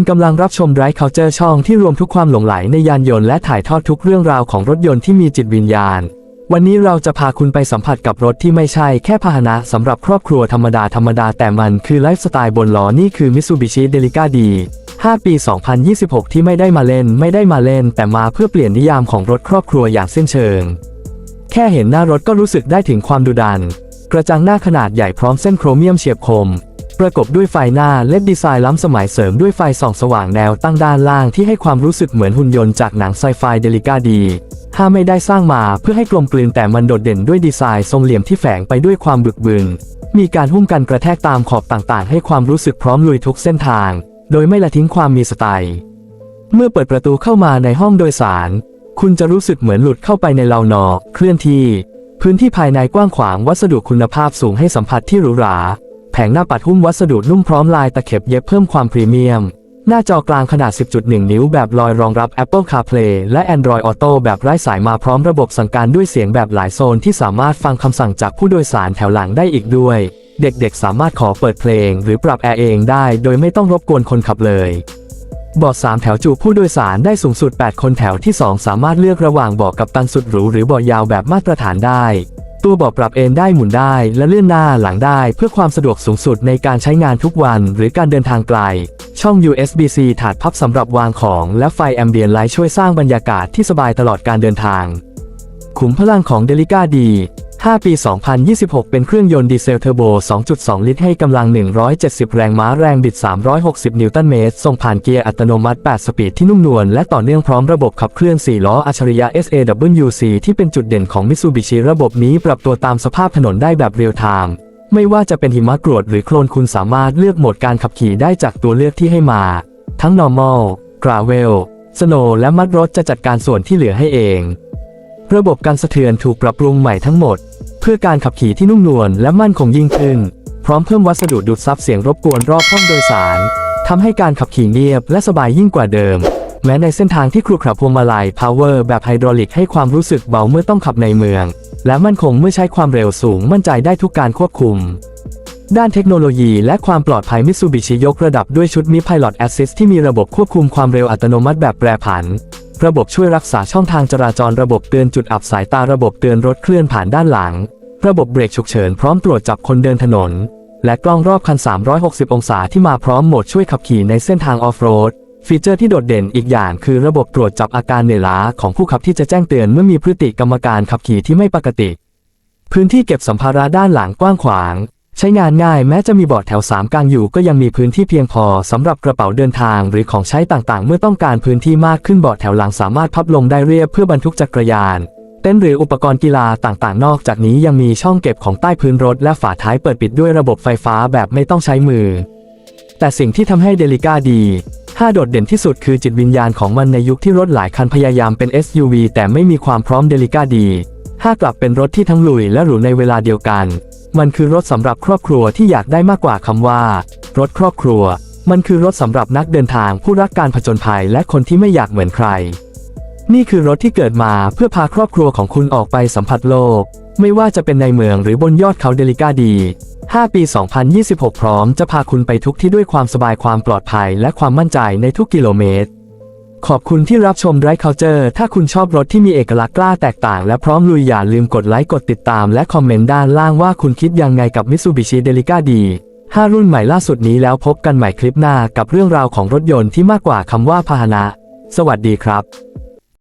คุณกำลังรับชมไ i ฟ์ Culture ช่องที่รวมทุกความหลงไหลในยานยนต์และถ่ายทอดทุกเรื่องราวของรถยนต์ที่มีจิตวิญญาณ วันนี้เราจะพาคุณไปสัมผัสกับรถที่ไม่ใช่แค่พาหนะสำหรับครอบครัวธรรมดาธรรมดาแต่มันคือไลฟ์สไตล์บนล้อนี่คือ Mitsubishi Delica D 5 ปี 2026 ที่ไม่ได้มาเล่น ไม่ได้มาเล่น แต่มาเพื่อเปลี่ยนนิยามของรถครอบครัวอย่างสิ้นเชิง แค่เห็นหน้ารถก็รู้สึกได้ถึงความดุดัน กระจังหน้าขนาดใหญ่พร้อมเส้นโครเมียมเฉียบคม ประกบด้วยไฟหน้าเล็ดดีไซน์ล้ำสมัยเสริมด้วยไฟส่องสว่างแนวตั้งด้านล่างที่ให้ความรู้สึกเหมือนหุ่นยนต์จากหนังไซไฟเดลิก้าดี ถ้าไม่ได้สร้างมาเพื่อให้กลมกลืนแต่มันโดดเด่นด้วยดีไซน์ทรงเหลี่ยมที่แฝงไปด้วยความบึกบึน มีการหุ้มกันกระแทกตามขอบต่างๆ ให้ความรู้สึกพร้อมลุยทุกเส้นทาง โดยไม่ละทิ้งความมีสไตล์ เมื่อเปิดประตูเข้ามาในห้องโดยสาร คุณจะรู้สึกเหมือนหลุดเข้าไปในเลานอเคลื่อนที่ พื้นที่ภายในกว้างขวางวัสดุคุณภาพสูงให้สัมผัสที่หรูหรา งหน้าปัดหุ้มวัสดุนุ่มพร้อมลายตะเข็บเย็บเพิ่มความพรีเมียม หน้าจอกลางขนาด 10.1 นิ้วแบบลอยรองรับ Apple CarPlay และ Android Auto แบบไร้สายมาพร้อมระบบสั่งการด้วยเสียงแบบหลายโซนที่สามารถฟังคำสั่งจากผู้โดยสารแถวหลังได้อีกด้วย เด็กๆ สามารถขอเปิดเพลง หรือปรับแอร์เองได้ โดยไม่ต้องรบกวนคนขับเลยเบาะ3แถวจุผู้โดยสารได้สูงสุด 8 คนแถวที่ 2 สามารถเลือกระหว่างเบาะกับตันสุดหรูหรือเบาะยาวแบบมาตรฐานได้ ตัวเบาะปรับเอนได้หมุนได้และเลื่อนหน้าหลังได้เพื่อความสะดวกสูงสุดในการใช้งานทุกวันหรือการเดินทางไกล ช่อง USB-C ถาดพับสำหรับวางของและไฟแอมเบียนไลท์ช่วยสร้างบรรยากาศที่สบายตลอดการเดินทาง ขุมพลังของเดลิก้าดี 5 ปี 2026 เป็นเครื่องยนต์ดีเซลเทอร์โบ 2.2 ลิตรให้กำลัง 170 แรงม้าแรงบิด 360 นิวตันเมตร ส่งผ่านเกียร์อัตโนมัติ 8 สปีดที่นุ่มนวลและต่อเนื่องพร้อมระบบขับเคลื่อน 4 ล้ออัจฉริยะ SAWC ที่เป็นจุดเด่นของ Mitsubishi ระบบนี้ปรับตัวตามสภาพถนนได้แบบเรียลไทม์ ไม่ว่าจะเป็นหิมะกรวดหรือโคลนคุณสามารถเลือกโหมดการขับขี่ได้จากตัวเลือกที่ให้มา ทั้ง normal gravel snow และมัดรถจะจัดการส่วนที่เหลือให้เอง ระบบการสะเทือนถูกปรับปรุงใหม่ทั้งหมด เพื่อการขับขี่ที่นุ่มนวลและมั่นคงยิ่งขึ้น พร้อมเพิ่มวัสดุดูดซับเสียงรบกวนรอบห้องโดยสารทำให้การขับขี่เงียบและสบายยิ่งกว่าเดิม แม้ในเส้นทางที่ครุขระพวงมาลัย Power แบบไฮดรอลิกให้ความรู้สึกเบาเมื่อต้องขับในเมือง และมั่นคงเมื่อใช้ความเร็วสูงมั่นใจได้ทุกการควบคุม ด้านเทคโนโลยีและความปลอดภัย Mitsubishi ยกระดับด้วยชุด Mi Pilot Assist ที่มีระบบควบคุมความเร็วอัตโนมัติแบบแปรผัน ระบบช่วยรักษาช่องทางจราจรระบบเตือนจุดอับสายตาระบบเตือนรถเคลื่อนผ่านด้านหลัง ระบบเบรกฉุกเฉินพร้อมตรวจจับคนเดินถนน และกล้องรอบคัน 360 องศาที่มาพร้อมโหมดช่วยขับขี่ในเส้นทางออฟโรดฟีเจอร์ที่โดดเด่นอีกอย่างคือระบบตรวจจับอาการเหนื่อยล้าของผู้ขับที่จะแจ้งเตือนเมื่อมีพฤติกรรมการขับขี่ที่ไม่ปกติ พื้นที่เก็บสัมภาระด้านหลังกว้างขวาง ใช้งานง่ายแม้จะมีเบาะแถว 3 กลางอยู่ก็ยังมีพื้นที่เพียงพอสำหรับกระเป๋าเดินทางหรือของใช้ต่างๆ เมื่อต้องการพื้นที่มากขึ้นเบาะแถวหลังสามารถพับลงได้เรียบเพื่อบรรทุกจักรยาน เต็นท์หรืออุปกรณ์กีฬาต่างๆ นอกจากนี้ยังมีช่องเก็บของใต้พื้นรถและฝาท้ายเปิดปิดด้วยระบบไฟฟ้าแบบไม่ต้องใช้มือ แต่สิ่งที่ทำให้เดลิก้าดี5โดดเด่นที่สุดคือจิตวิญญาณของมันในยุคที่รถหลายคันพยายามเป็น SUV แต่ไม่มีความพร้อมเดลิก้าดี 5กลับเป็นรถที่ทั้งลุยและหรูในเวลาเดียวกัน มันคือรถสำหรับครอบครัวที่อยากได้มากกว่าคำว่า รถครอบครัว มันคือรถสำหรับนักเดินทางผู้รักการผจญภัยและคนที่ไม่อยากเหมือนใคร นี่คือรถที่เกิดมาเพื่อพาครอบครัวของคุณออกไปสัมผัสโลก ไม่ว่าจะเป็นในเมืองหรือบนยอดเขาเดลิกาดี 5 ปี 2026 พร้อมจะพาคุณไปทุกที่ด้วยความสบายความปลอดภัย และความมั่นใจในทุกกิโลเมตร ขอบคุณที่รับชมไ i ฟ์ Culture ถ้าคุณชอบรถที่มีเอกลักษณ์กล้าแตกต่าง และพร้อมลุยอย่าลืมกดไลค์กดติดตาม และคอมเมนต์ด้านล่างว่าคุณคิดยังไงกับ Mitsubishi Delica D 5 รุ่นใหม่ล่าสุดนี้แล้วพบกันใหม่คลิปหน้ากับเรื่องราวของรถยนต์ที่มากกว่าคำว่าพาหนะ สวัสดีครับ